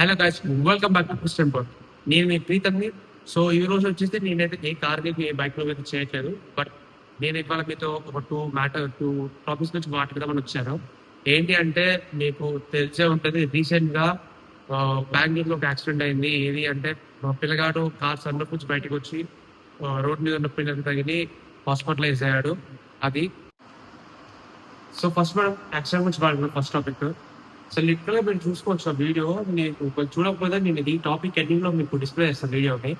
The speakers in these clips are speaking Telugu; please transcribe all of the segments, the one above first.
Hello guys welcome back to Christian port నేను మీ ప్రీతంని సో ఈ రోజు వచ్చేసి నేనైతే ఏ కార్ ఏ బైక్లో అయితే చేయట్లేదు బట్ నేను ఇవాళ మీతో ఒక టూ మ్యాటర్ టూ టాపిక్స్ గురించి మాట్లాడదామని వచ్చాను. ఏంటి అంటే మీకు తెలిసే ఉంటుంది రీసెంట్గా బెంగళూరులో ఒక యాక్సిడెంట్ అయింది. ఏది అంటే మా పిల్లగాడు కార్ సన్ నుంచి బయటకు వచ్చి రోడ్ మీద ఉన్న పిల్లలు తగిలి హాస్పిటలైజ్ అయ్యాడు. అది. సో ఫస్ట్ మనం యాక్సిడెంట్ గురించి మాట్లాడుతున్నాం ఫస్ట్ టాపిక్ సో లిటరల్గా మీరు చూసుకోవచ్చు ఆ వీడియో నేను కొంచెం చూడకపోతే నేను ఈ టాపిక్ ఎండింగ్లో మీకు డిస్ప్లే చేస్తాను వీడియోని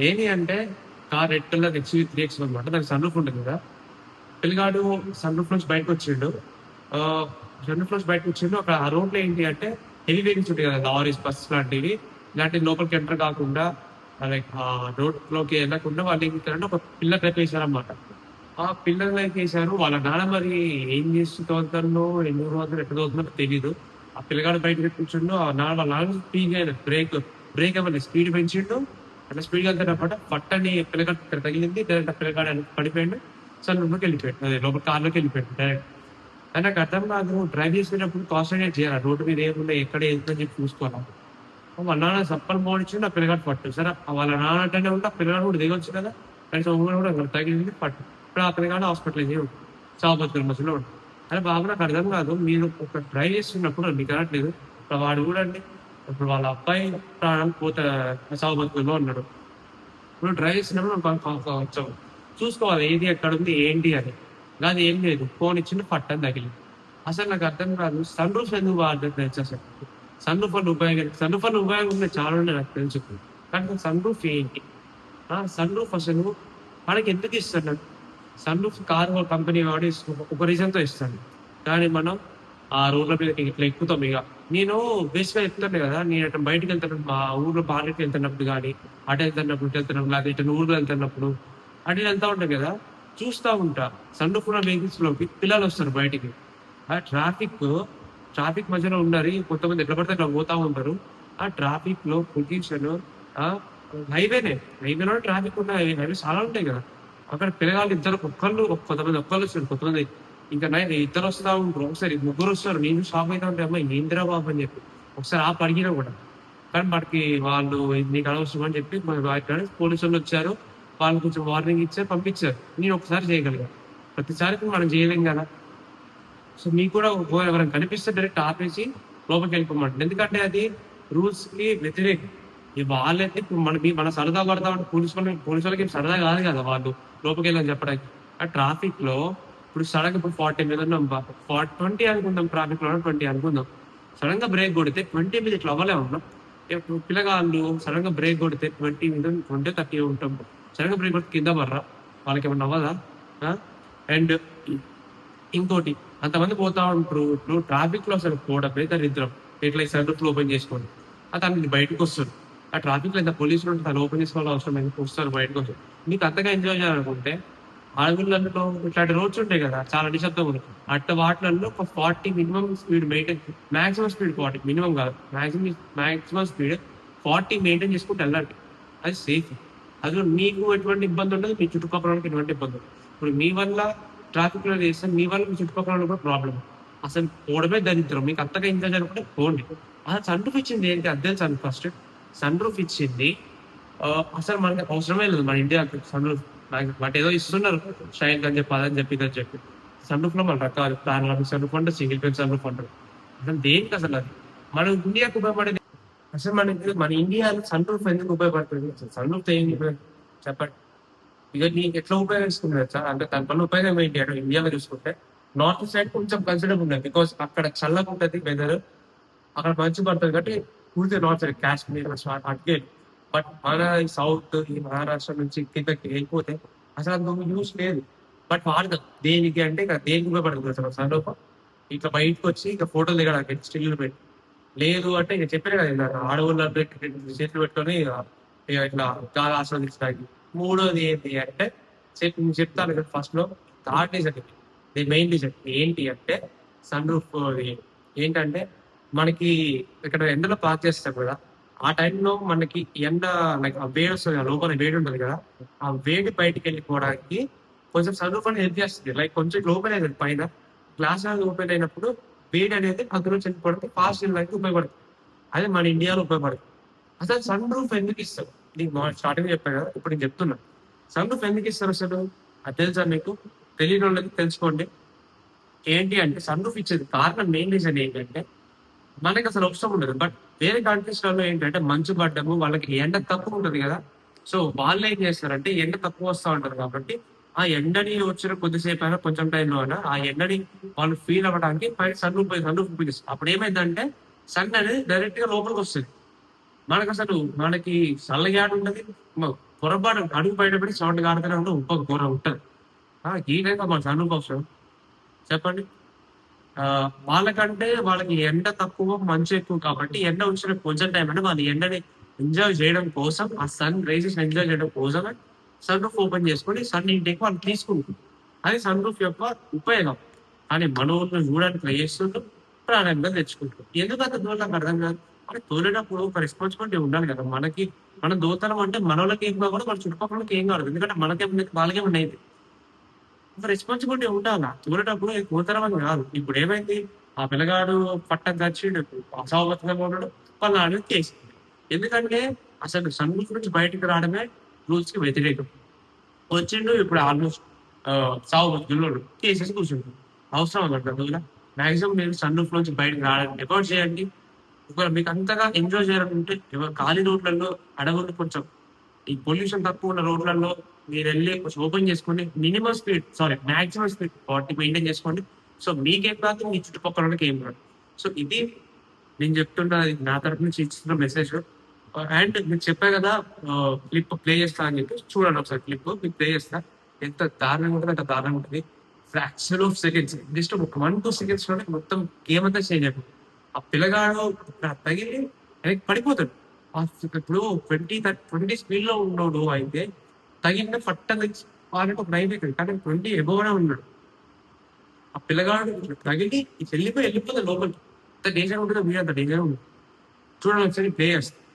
ఏంటి అంటే car red colour XU three X అనమాట దానికి సన్ రూఫ్ ఉంటుంది కదా. పిల్లగాడు సన్ రూఫ్ నుంచి బయటకు వచ్చిండు. సన్ రూఫ్ నుంచి బయటకు వచ్చిండు. అక్కడ ఆ రోడ్లో ఏంటి అంటే హెవీ వెహికల్స్ ఉంటాయి కదా లారీస్ బస్ లాంటివి. ఇలాంటి లోపలికి ఎంటర్ కాకుండా లైక్ ఆ రోడ్లోకి వెళ్ళకుండా వాళ్ళు ఏం చేస్తారంటే ఒక పిల్ల ట్రైప్ వేశారనమాట ఆ పిల్లలు లైక్ వేసారు వాళ్ళ నాన్న మరి ఏం చేస్తూ తోలుతారో ఎన్ని రోజులు ఎట్లా తోలుతున్నారో తెలియదు ఆ పిల్లగాడు బయట కూర్చుండు ఆ నాన్న వాళ్ళ నాన్న అయిన బ్రేక్ బ్రేక్ అవ్వాలి స్పీడ్ పెంచిండు. అట్లా స్పీడ్ వెళ్తారనమాట పట్టని పిల్లగాడు ఇక్కడ తగిలింది డైరెక్ట్ ఆ పిల్లగాడు పడిపోయాడు. సన్ రూమ్లోకి వెళ్ళిపోయాడు అదే లోపల కార్లోకి వెళ్ళిపోయాడు డైరెక్ట్ కానీ నాకు అర్థం కాదు డ్రైవ్ చేసేటప్పుడు కాన్సన్ట్రేట్ చేయాలి. రోడ్డు మీద ఏముందో ఎక్కడ ఏంటని చెప్పి చూసుకోవాలి. వాళ్ళ నాన్న సప్పని మోడించి ఆ పిల్లగాడు పట్టు. సరే వాళ్ళ నాన్న అంటేనే ఉంటే ఆ పిల్లగాడు కూడా దిగొచ్చు కదా. కనీసం కూడా అక్కడ తగిలింది పట్టు. ఇప్పుడు ఆ పిల్లగాడు హాస్పిటల్ అయ్యి చావబతుల మధ్యలో ఉంటుంది అని బాబు నాకు అర్థం కాదు. మీరు ఒక ట్రై చేస్తున్నప్పుడు మీకు అనట్లేదు ఇప్పుడు వాడు కూడా అండి ఇప్పుడు వాళ్ళ అబ్బాయి ప్రాణం పోత చావబతుల్లో ఉన్నాడు. ఇప్పుడు ట్రై చేసినప్పుడు మనం వచ్చాము చూసుకోవాలి ఏది ఎక్కడ ఉంది ఏంటి అని. కానీ ఏం లేదు. ఫోన్ ఇచ్చిన పట్టం తగిలింది అసలు నాకు అర్థం కాదు. సన్ రూఫ్ ఎందుకు వాడలేదు తెలుసు అసలు సన్ రూఫ్ అని ఉపయోగం సన్ రూఫ్ అని ఉపయోగం ఉన్నాయి చాలా ఉన్నాయి నాకు తెలుసు. కానీ సన్ రూఫ్ ఏంటి? సన్ రూఫ్ అసలు మనకి ఎందుకు ఇస్తున్నాడు సన్ రూఫ్ కార్ కంపెనీ వాడు ఒక రీజన్తో ఇస్తాను కానీ మనం ఆ రోడ్ల మీద ఇట్లా ఎక్కుతాం ఇక. నేను బేసిక్గా చెప్తాను కదా నేను అటు బయటకు వెళ్తాను మా ఊర్లో పార్టీకి వెళ్తున్నప్పుడు కానీ అటు వెళ్తున్నప్పుడు ఇటు వెళ్తున్నప్పుడు లేకపోతే ఇటు ఊర్లో వెళ్తున్నప్పుడు అటు వెళ్తూ వెళ్తా ఉంటాం కదా చూస్తూ ఉంటా. సన్ రూఫ్ ఉన్న వెహికల్స్లోకి పిల్లలు వస్తారు బయటికి. ఆ ట్రాఫిక్ ట్రాఫిక్ మధ్యలో ఉన్నారు కొంతమంది ఎట్లా పడితే అట్లా పోతూ ఉంటారు. ఆ ట్రాఫిక్లో పొల్యూషన్ హైవేనే హైవేలో ట్రాఫిక్ ఉన్నాయి హైవే చాలా ఉంటాయి కదా. అక్కడ పిల్లగాళ్ళు ఇద్దరు ఒక్కళ్ళు కొంతమంది ఒక్కళ్ళు వస్తారు కొంతమంది ఇంకా నైన్ ఇద్దరు వస్తా ఉంటారు. ఒకసారి ముగ్గురు వస్తారు. నేను షాప్ అయితే ఉంటే అమ్మాయి ఏందిరా బాబు అని చెప్పి. ఒకసారి ఆ అడిగినా కూడా. కానీ మనకి వాళ్ళు నీకు అనవసరం అని చెప్పి మన పోలీసు వాళ్ళు వచ్చారు. వాళ్ళు కొంచెం వార్నింగ్ ఇచ్చారు పంపించారు. నేను ఒకసారి చేయగలిగా. ప్రతిసారి మనం చేయలేం కదా. సో మీకు కూడా ఎవరైనా కనిపిస్తే డైరెక్ట్ ఆపేసి లోపలికి వెళ్ళిపోమంటారు. ఎందుకంటే అది రూల్స్కి వ్యతిరేకం. వాళ్ళైతే ఇప్పుడు మన మీ- మన సరదా పడతా ఉంటే పోలీసు వాళ్ళకి పోలీసు వాళ్ళకి సరదా కాదు కదా వాళ్ళు లోపకెళ్ళని చెప్పడానికి. ఆ ట్రాఫిక్లో ఇప్పుడు సడన్ ఇప్పుడు ఫార్టీ మీద ఉన్నాం ఫార్టీ ట్వంటీ అనుకుందాం ట్రాఫిక్లో ట్వంటీ అనుకుందాం. సడన్గా బ్రేక్ కొడితే ట్వంటీ మీద ఇట్లా అవ్వలే ఉన్నాం ఇప్పుడు పిల్లగాళ్ళు సడన్గా బ్రేక్ కొడితే ట్వంటీ మీద ట్వంటీ థర్టీ ఉంటాం. సడన్గా బ్రేక్ కొడితే కింద పడరా? వాళ్ళకి ఏమన్నా అవ్వదా? అండ్ ఇంకోటి అంతమంది పోతా ఉంటారు. ఇప్పుడు ట్రాఫిక్లో అసలు పోవడమే దరిద్రం ఇట్లా ఈ సర్వీస్ ఓపెన్ చేసుకోండి అతను బయటకు వస్తారు ఆ ట్రాఫిక్లో ఎంత పోలీసులు ఉంటారు తను ఓపెన్ చేసుకోవాల్సిన అవసరం లేదు వస్తారు బయటకు వచ్చి మీకు అంతగా ఎంజాయ్ చేయాలనుకుంటే అడవులలో ఇట్లాంటి రోడ్స్ ఉంటాయి కదా చాలా నిశ్శబ్దం ఉంటుంది అట్ట వాటిలలో ఒక forty minimum speed maintain maximum speed forty minimum కాదు. Maximum maximum speed forty maintain చేసుకుంటే వెళ్ళండి అది సేఫ్ అది మీకు ఎటువంటి ఇబ్బంది ఉండదు మీ చుట్టుపక్కల వాళ్ళకి ఎటువంటి ఇబ్బంది ఉండదు. ఇప్పుడు మీ వల్ల ట్రాఫిక్లో చేస్తే మీ వల్ల మీ చుట్టుపక్కల వాళ్ళకి కూడా ప్రాబ్లం అసలు పోవడమే దరిద్రం. మీకు అంతగా ఎంజాయ్ చేయకుండా పోండి. అసలు సన్ ఇచ్చింది ఏంటి? అదే సన్ ఫస్ట్ సన్ రూఫ్ ఇచ్చింది అసలు మనకి అవసరమే లేదు మన ఇండియా సన్ రూఫ్ బట్ ఏదో ఇస్తున్నారు. షైన్ అని చెప్పి అదని చెప్పి ఇదని చెప్పి. సన్ రూఫ్లో మన రకాలు పారామిక్ సన్ రూఫ్ అంటే సింగిల్ పెన్ సన్ రూఫ్ అంటారు. అసలు దేనికి అసలు అది? మన ఇండియాకు ఉపయోగపడేది అసలు మనకి మన ఇండియాలో సన్ రూఫ్ ఎందుకు ఉపయోగపడుతుంది? అసలు సన్ రూఫ్ ఏం ఉపయోగం? చెప్పండి. ఇక నీకు ఎట్లా ఉపయోగించుకున్నారు సార్? అంటే దాని వల్ల ఉపయోగం ఏంటి? అంటే ఇండియాలో చూసుకుంటే నార్త్ సైడ్ కొంచెం కన్సిడర్ ఉన్నది బికాస్ అక్కడ చల్లగా ఉంటుంది వెదర్ అక్కడ మంచు పడుతుంది. కాబట్టి పూర్తి నార్త్ సైడ్ కాశ్మీర్ అటుకే. బట్ మన సౌత్ ఈ మహారాష్ట్ర నుంచి కిందకి వెళ్ళిపోతే అసలు అందుకు యూస్ లేదు. బట్ వాడదాం దేనికి అంటే ఇక దేనికి ఉపయోగపడదు అసలు సన్ ఇట్లా బయటకు వచ్చి ఇక ఫోటోలు దిగడానికి స్టిల్ పెట్టి. లేదు అంటే ఇక చెప్పాను కదా ఇలా ఆడవాళ్ళు పెట్టి చేతులు పెట్టుకొని ఇక ఇక ఇట్లా గాలి ఆస్వాదించడానికి. మూడోది ఏంటి అంటే చెప్పి నేను చెప్తాను కదా ఫస్ట్లో. Third reason the main reason ఏంటి అంటే సన్ రూఫ్ ఏంటంటే మనకి ఇక్కడ ఎండలో పార్క్ చేస్తాం కదా ఆ టైంలో మనకి ఎండ లైక్ ఆ వేడి వస్తుంది కదా, లోపల వేడి ఉంటుంది కదా ఆ వేడి బయటికి వెళ్ళిపోవడానికి కొంచెం సన్ అనేది హెల్ప్ చేస్తుంది. లైక్ కొంచెం ఓపెన్ అయింది పైన గ్లాస్ అనేది ఓపెన్ అయినప్పుడు వేడి అనేది అందులో వెళ్ళిపోవడానికి ఫాస్ట్ వెళ్ళడానికి ఉపయోగపడుతుంది. అదే మన ఇండియాలో ఉపయోగపడుతుంది. అసలు సన్ రూఫ్ ఎందుకు ఇస్తారు? నీకు స్టార్టింగ్ చెప్పాను కదా ఇప్పుడు నేను చెప్తున్నా. సన్ రూఫ్ ఎందుకు ఇస్తారు అసలు? అది తెలుసా మీకు? తెలియని వాళ్ళకి తెలుసుకోండి. ఏంటి అంటే సన్ రూఫ్ ఇచ్చేది కారణం మెయిన్ రీజన్ ఏంటంటే మనకి అసలు అవసరం ఉండదు. బట్ వేరే కంట్రీస్ ఏంటంటే మంచు పడ్డము వాళ్ళకి ఎండ తక్కువ ఉంటుంది కదా. సో వాళ్ళు ఏం చేస్తారంటే ఎండ తక్కువ వస్తూ ఉంటారు కాబట్టి ఆ ఎండని వచ్చిన కొద్దిసేపు అయినా కొంచెం టైంలో అయినా ఆ ఎండని వాళ్ళు ఫీల్ అవ్వడానికి పైన సన్ రూఫ్ సన్ ఉపయోగిస్తారు అప్పుడు ఏమైందంటే సన్ అనేది డైరెక్ట్గా లోపలికి వస్తుంది. మనకు అసలు మనకి చల్లగాడు ఉండదు పొరపాటు అడుగు బయటపడి సౌండ్ కాడుతూనే ఉంటుంది ఉప్ప కూర ఉంటుంది. ఈ టైప్ మన సన్ అవసరం. చెప్పండి. వాళ్ళకంటే వాళ్ళకి ఎండ తక్కువ మంచు ఎక్కువ కాబట్టి ఎండ వచ్చిన కొంచెం టైం అంటే వాళ్ళు ఎండని ఎంజాయ్ చేయడం కోసం ఆ సన్ రేసెస్ ఎంజాయ్ చేయడం కోసం సన్ రూఫ్ ఓపెన్ చేసుకొని సన్ ఇంటికి వాళ్ళు తీసుకుంటారు అది సన్ రూఫ్ యొక్క ఉపయోగం. కానీ మన చూడడానికి ట్రై చేస్తుంటారు ప్రాణంగా తెచ్చుకుంటారు ఎందుకంత దూరం నాకు అర్థం కాదు. అంటే తోలేటప్పుడు ఒక రెస్పాన్సిబిలిటీ ఉండాలి కదా. మనకి మన దోతలం అంటే మనోళ్ళకి ఏం కాకుండా మన చుట్టుపక్కలకి ఏం కాదు ఎందుకంటే మనకేముంది? వాళ్ళకేముంది అయితే రెస్పాన్సిబిలిటీ ఉండాలా? చూడేటప్పుడు కూతరమని కాదు. ఇప్పుడు ఏమైంది? ఆ పిల్లగాడు పట్టం తెచ్చిండు అసౌబద్ధంగా ఉన్నాడు పల్లాడు ఆడ కేసు. ఎందుకంటే అసలు సన్ నుంచి బయటకు రావడమే రూల్స్కి వ్యతిరేకం. వచ్చిండు ఇప్పుడు ఆల్మోస్ట్ సాగు బతుకున్నాడు కేసెస్ కూర్చుండు. అవసరం అన్నమాట అందువల్ల మాక్సిమం మీరు సన్ రూఫ్ నుంచి బయటకు రావడానికి ఎఫర్ట్ చేయండి. ఒకవేళ మీకు అంతగా ఎంజాయ్ చేయాలనుకుంటే ఖాళీ రోడ్లలో అడవులు కొంచెం ఈ పొల్యూషన్ తక్కువ ఉన్న రోడ్లలో మీరు వెళ్ళి కొంచెం ఓపెన్ చేసుకోండి. Minimum speed sorry maximum speed forty maintain చేసుకోండి. సో మీకేం కాదు మీ చుట్టుపక్కల వాళ్ళకి ఏం రాదు సో ఇది నేను చెప్తున్న నా తరపు నుంచి ఇచ్చిన మెసేజ్ అండ్ మీరు చెప్పా కదా uh, క్లిప్ ప్లే చేస్తా అని చెప్పి చూడండి ఒకసారి క్లిప్ మీకు ప్లే చేస్తా. ఎంత దారుణంగా ఉంటుంది అంత దారుణంగా ఉంటుంది. ఫ్రాక్షన్ ఆఫ్ సెకండ్స్ జస్ట్ ఒక వన్ టూ సెకండ్స్లోనే మొత్తం గేమ్ అంతా చేంజ్ అయిపోతుంది. ఆ పిల్లగాడు తగిలి వెనక్కి పడిపోతాడు. ఇప్పుడు ట్వంటీ ట్వంటీ స్పీడ్లో ఉన్నాడు అయితే తగిన పట్టని వాళ్ళకి ఒక నైన్ అవుతుంది కానీ ట్వంటీ ఎబోనే ఉన్నాడు. ఆ పిల్లగాడు తగిలి ఇట్లా వెళ్ళిపోయి వెళ్ళిపోతుంది లోపలికి. ఎంత డేంజర్ ఉంటుందో మీరు అంత డేంజర్ ఉంది చూడండి ఒకసారి ప్లే చేస్తాను